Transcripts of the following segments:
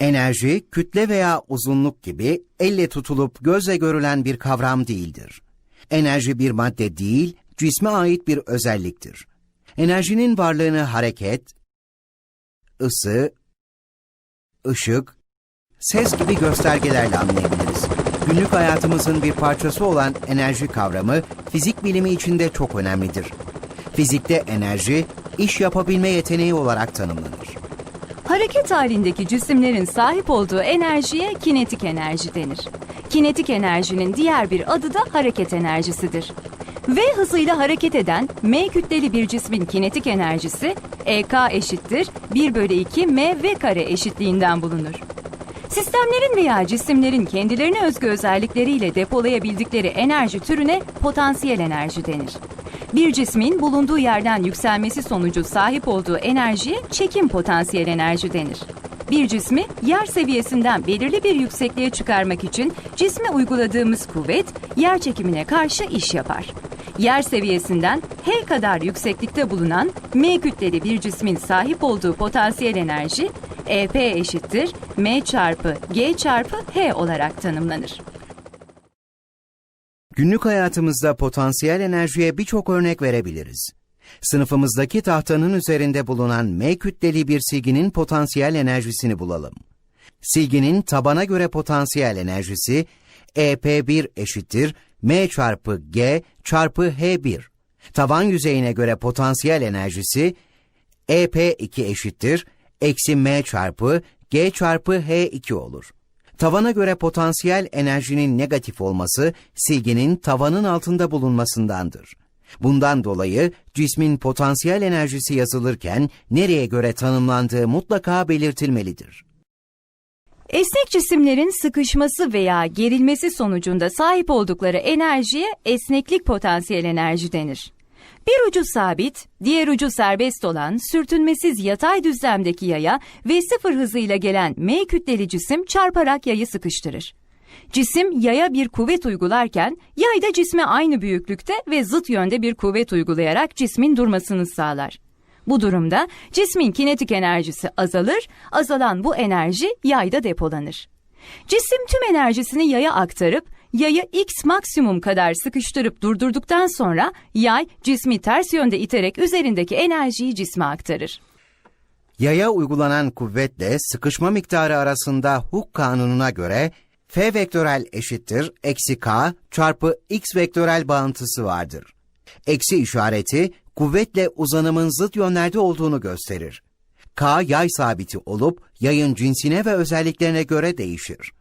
Enerji, kütle veya uzunluk gibi elle tutulup gözle görülen bir kavram değildir. Enerji bir madde değil, cisme ait bir özelliktir. Enerjinin varlığını hareket, ısı, ışık, ses gibi göstergelerle anlayabiliriz. Günlük hayatımızın bir parçası olan enerji kavramı fizik bilimi içinde çok önemlidir. Fizikte enerji, iş yapabilme yeteneği olarak tanımlanır. Hareket halindeki cisimlerin sahip olduğu enerjiye kinetik enerji denir. Kinetik enerjinin diğer bir adı da hareket enerjisidir. V hızıyla hareket eden M kütleli bir cismin kinetik enerjisi EK eşittir 1 bölü 2 mv kare eşitliğinden bulunur. Sistemlerin veya cisimlerin kendilerine özgü özellikleriyle depolayabildikleri enerji türüne potansiyel enerji denir. Bir cismin bulunduğu yerden yükselmesi sonucu sahip olduğu enerjiye çekim potansiyel enerji denir. Bir cismi yer seviyesinden belirli bir yüksekliğe çıkarmak için cisme uyguladığımız kuvvet yer çekimine karşı iş yapar. Yer seviyesinden H kadar yükseklikte bulunan M kütleli bir cismin sahip olduğu potansiyel enerji EP eşittir M çarpı G çarpı H olarak tanımlanır. Günlük hayatımızda potansiyel enerjiye birçok örnek verebiliriz. Sınıfımızdaki tahtanın üzerinde bulunan M kütleli bir silginin potansiyel enerjisini bulalım. Silginin tabana göre potansiyel enerjisi EP1 eşittir M çarpı G çarpı H1. Taban yüzeyine göre potansiyel enerjisi EP2 eşittir eksi M çarpı G çarpı H2 olur. Tavana göre potansiyel enerjinin negatif olması silginin tavanın altında bulunmasındandır. Bundan dolayı cismin potansiyel enerjisi yazılırken nereye göre tanımlandığı mutlaka belirtilmelidir. Esnek cisimlerin sıkışması veya gerilmesi sonucunda sahip oldukları enerjiye esneklik potansiyel enerji denir. Bir ucu sabit, diğer ucu serbest olan sürtünmesiz yatay düzlemdeki yaya ve sıfır hızıyla gelen M kütleli cisim çarparak yayı sıkıştırır. Cisim yaya bir kuvvet uygularken yay da cisme aynı büyüklükte ve zıt yönde bir kuvvet uygulayarak cismin durmasını sağlar. Bu durumda cismin kinetik enerjisi azalır, azalan bu enerji yayda depolanır. Cisim tüm enerjisini yaya aktarıp yayı x maksimum kadar sıkıştırıp durdurduktan sonra yay cismi ters yönde iterek üzerindeki enerjiyi cisme aktarır. Yaya uygulanan kuvvetle sıkışma miktarı arasında Hooke kanununa göre F vektörel eşittir eksi K çarpı X vektörel bağıntısı vardır. Eksi işareti kuvvetle uzanımın zıt yönlerde olduğunu gösterir. K yay sabiti olup yayın cinsine ve özelliklerine göre değişir.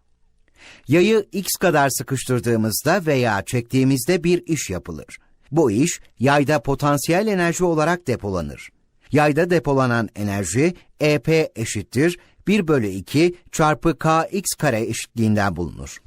Yayı x kadar sıkıştırdığımızda veya çektiğimizde bir iş yapılır. Bu iş yayda potansiyel enerji olarak depolanır. Yayda depolanan enerji EP eşittir 1 bölü 2 çarpı kx kare eşitliğinden bulunur.